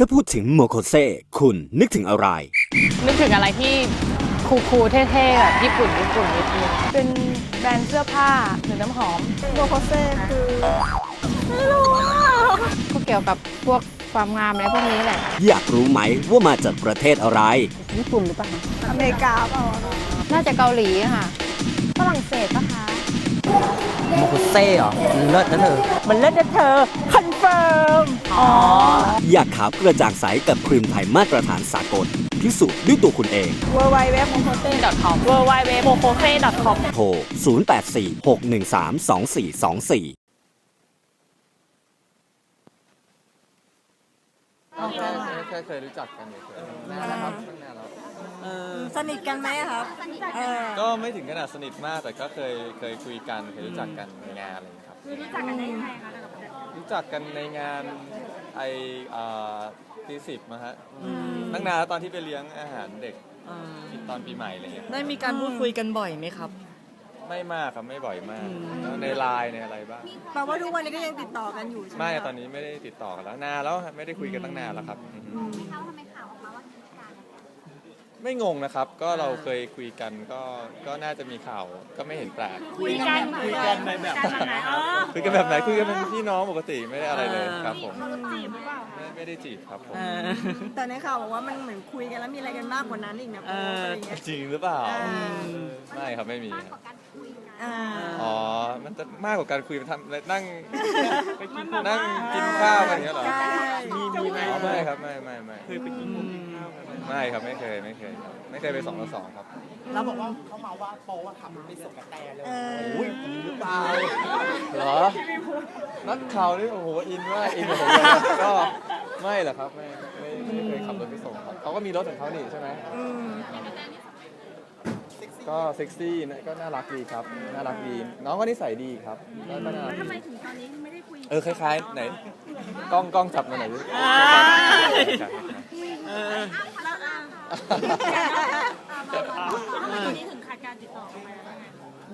ถ้าพูดถึงโมโคเซคุณนึกถึงอะไร นึกถึงอะไรที่คูลๆเท่ๆแบบญี่ปุ่นญี่ปุ่นนิดนึงเป็นแบรนด์เสื้อผ้าหรือน้ำหอมโบโคเซ่คือก็เกี่ยวกับพวกความงามอะไรพวกนี้แหละ อยากรู้ไหมว่ามาจากประเทศอะไร ญี่ปุ่นหรือเปล่าอเมริกาเปล่าน่าจะเกาหลีอะค่ะฝรั่งเศสปะคะโมโคเซ่เหรอมันเลิศนะเธอมันเลิศนะเธอคอนเฟิร์มอ๋ออยากขาวกระจ่างใสกับครีมไทยมาตรฐานสากลพิสูจน์ด้วยตัวคุณเองเวอร์ไวเว็บโมโคเซ่ .com w w w m o k o s e .com โทร 0846132424แค่เคยรู้จักกันเฉยๆนานแล้วครับตั้งนานแล้วสนิทกันไหมครับเออก็ไม่ถึงขนาดสนิทมากแต่ก็เคยเคยคุยกันเคยรู้จักกันในงานอะไรอย่างเงี้ยครับรู้จักกันได้ยังไงคะ รู้จักกันในงานไอตีสิบมาฮะตั้งนานแล้วตอนที่ไปเลี้ยงอาหารเด็กตอนปีใหม่อะไรเงี้ยได้มีการพูดคุยกันบ่อยไหมครับ ไม่มากครับไม่บ่อยมากแล้วในไลน์ในอะไรบ้าง แปลว่าทุกวันนี้ก็ยังติดต่อกันอยู่ใช่ไหมไม่ตอนนี้ไม่ได้ติดต่อกันแล้วนานแล้วฮะไม่ได้คุยกันตั้งนานแล้วครับอือฮึ ไม่งงนะครับ ก็เราเคยคุยกันก็ก็น่าจะมีข่าวก็ไม่เห็นแปลกคุยกันคุยกันในแบบไหนอ๋อคุยกันแบบไหนคุยกันเป็นพี่น้องปกติไม่ได้อะไรเลยครับผมไม่ไม่ได้จีบครับผมแต่ในข่าวบอกว่ามันเหมือนคุยกันแล้วมีอะไรกันมากกว่านั้นอีกนะโพสต์อะไรเงี้ยจริงหรือเปล่าอ่าไม่ครับไม่มีครับอ่าอ๋อ มันจะมากกว่าการคุยมันทำอะไรนั่งนั่งกินข้าวอะไรอย่างเงี้ยเหรอใช่มีมี ไหมอ๋อไม่ครับไม่ไม่ไม่เคยไปกินข้าวไม่ครับไม่เคยไม่เคยครับไม่เคยไปสองต่อสองครับแล้วบอกว่าเขามาว่าโป๊ะขับรถไปส่งกระแตเลยเอออุ้ยหรือเปล่าเหรอนักข่าวนี่โอ้โหอินมากอินกับผมเลยนะก็ไม่หรอกครับไม่ไม่ไม่เคยขับรถไปส่งครับเขาก็มีรถของเขานี่ใช่ไหมอืม ก็เซ็กซี่นะก็น่ารักดีครับ น่ารักดี น้องก็นิสัยดีครับก็ก็น่ารักดีทำไมถึงตอนนี้ไม่ได้คุยเออคล้ายๆ ไหนกล้องกล้องจับมาหน่อยดิจับ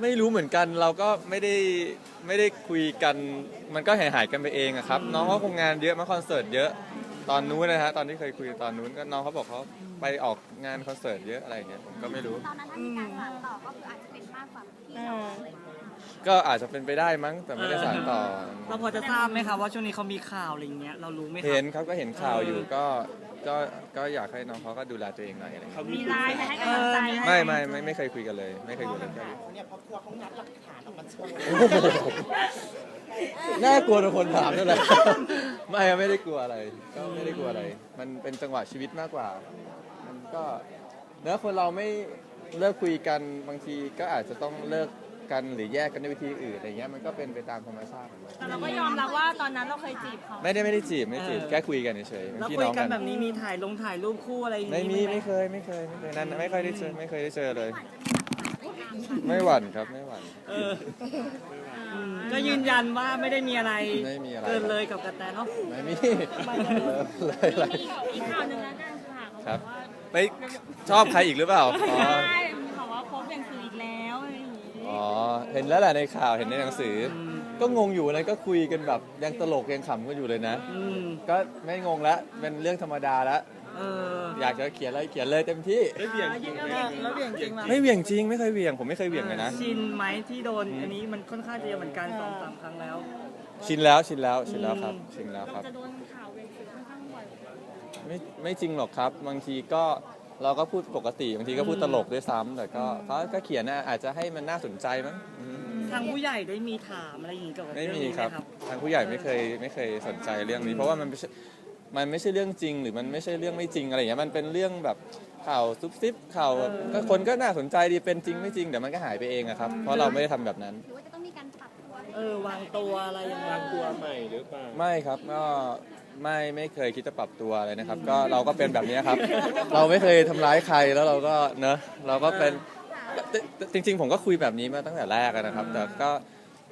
ไม่รู้เหมือนกันเราก็ไม่ได้ไม่ได้คุยกัน มันก็หายหายๆกันไปเองอะครับ น้องเขาคงงานเยอะมาคอนเสิร์ตเยอะ ตอนนู้นนะฮะตอนที่เคยคุยตอนนู้นก็น้องเขาบอกเขาไปออกงานคอนเสิร์ตเยอะอะไรอย่างเงี้ยผมก็ไม่รู้ ตอนนั้นถ้ามีการสานต่อก็คืออาจจะเป็นมากกว่าพี่น้องอะไรอย่างเงี้ยก็อาจจะเป็นไปได้มั้งแต่ไม่ได้สานต่อ เราพอจะทราบไหมครับว่าช่วงนี้เขามีข่าวอะไรอย่างเงี้ยเรารู้ไหมคเห็รันครับก็เห็นข่าวอยู่ก็ก็ก็อยากให้น้องเขาก็ดูแลตัวเองหน่อยอะไรอย่างเงี้ยมีไลน์ให้กำลังใจไม่ไม่ไม่ไม่เคยคุยกันเลย ไม่เคยคุยกันเลยเนี่ยเพราะกลัวเขางัดหลักฐานออกมาโชว์โอ้โหน่ากลัวทุกคนถามนั่นแหละ ไม่ครับไม่ได้กลัวอะไร ก็ไม่ได้กลัวอะไร มันเป็นจังหวะชีวิตมากกว่า มันก็เนื้อะคนเราไม่เลิกคุยกันบางทีก็อาจจะต้องเลิกกันหรือแยกกันด้วยวิธีอื่นอะไรเงี้ยมันก็เป็นไปตามธรรมชาติของมันแต่เราก็ยอมรับว่าตอนนั้นเราเคยจีบเขาไม่ได้ไม่ได้จีบไม่จีบแค่คุยกันเฉยๆเป็นแล้วพี่คุยน้องกักันนแบบนี้มีถ่ายลงถ่ายรูปคู่อะไรอย่างไม่งี้มีหไม่เคยไม่เคยไม่เคยนั่นไม่เคยได้เจอไม่เคยได้เจอเลย ไม่หวั่นครับไม่หวั่น เอออืม ก็ยืนยันว่าไม่ได้มีอะไรไม่มีอะไร เกินเลยกับกระแตเนาะ ไม่มีเลยเลย อีกข่าวหนึ่งแล้วกันค่ะครับไม่ชอบใครอีกหรือเปล่าอ๋อใช่ข่าวว่าโพสต์อย่างสื่ออีกแล้วอะไรอย่างงี้อ๋อเห็นแล้วแหละในข่าวเห็นในหนังสืออก็งงอยู่นะก็คุยกันแบบยังตลกยังขำกันอยู่เลยนะ อืม ก็ไม่งงแล้วเป็นเรื่องธรรมดาแล้ว เอออยากจะเขียนอะไรเขียนเลยเต็มที่แล้วเบี่ยงจริงไหมไม่เหวี่ยงจริงไม่เคยเหวี่ยงผมไม่เคยเหวี่ยงเลยนะ ชินไหมที่โดน อันนี้มันค่อนข้างจะเยอะเหมือนกันสองสามครั้งแล้ว ชินแล้วชินแล้วชินแล้วครับชินแล้วครับ จะโดนข่าวเวรสื่อค่อนข้างบ่อยไม่ไม่จริงหรอกครับ บางทีก็เราก็พูดปกติบางทีก็พูดตลกด้วยซ้ำแต่ก็เขาก็เขียนนะอาจจะให้มันน่าสนใจมั้งอืมทางผู้ใหญ่ได้มีถามอะไรอย่างงี้เกี่ยวกับไม่เรื่องมีนี้ไหคมรับครับทางผู้ใหญ่ไม่เคยไม่เคยสนใจเรื่องนี้ เพราะว่ามันไม่ใช่ มันไม่ใช่เรื่องจริง หรือมันไม่ใช่เรื่องไม่จริงอะไรอย่างเงี้ยมันเป็นเรื่องแบบข่าวซุบซิบข่าวแบบก็คนก็น่าสนใจดีเป็นจริงไม่จริงเดี๋ยวมันก็หายไปเองอะครับเพราะเราไม่ได้ทำแบบนั้น หรือว่าจะต้องมีการปรับตัวเออ วางตัวอะไรยังไง ตัวไม่ครับก็ไม่ไม่เคยคิดจะปรับตัวอะไรนะครับ ก็เราก็เป็นแบบนี้ครับ เราไม่เคยทำร้ายใครแล้วเราก็เนอะเราก็เป็นจริง ๆ ผมก็คุยแบบนี้มาตั้งแต่แรกอะนะครับ แต่ก็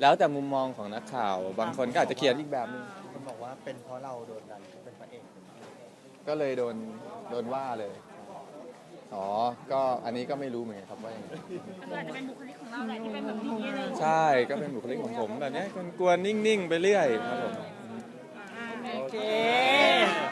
แล้วแต่มุมมองของนักข่าว บางคนก็อาจจะเขียนอีกแบบนึง คนบอกว่าเป็นเพราะเราโดนดันเป็นพระเอ กก็เลยโดนโดนว่าเลย อ๋อ ก็อันนี้ก็ไม่รู้เหมือนกันครับว่ายังไงมันอาจจะเป็นบุคลิกของเราแหละที่เป็นแบบนี้อะไรอย่างเงี้ยใช่ ก็เป็นบุคลิกของผมแบบนี้กวนๆนิ่งๆ ไปเรื่อยครับผม โอเคเ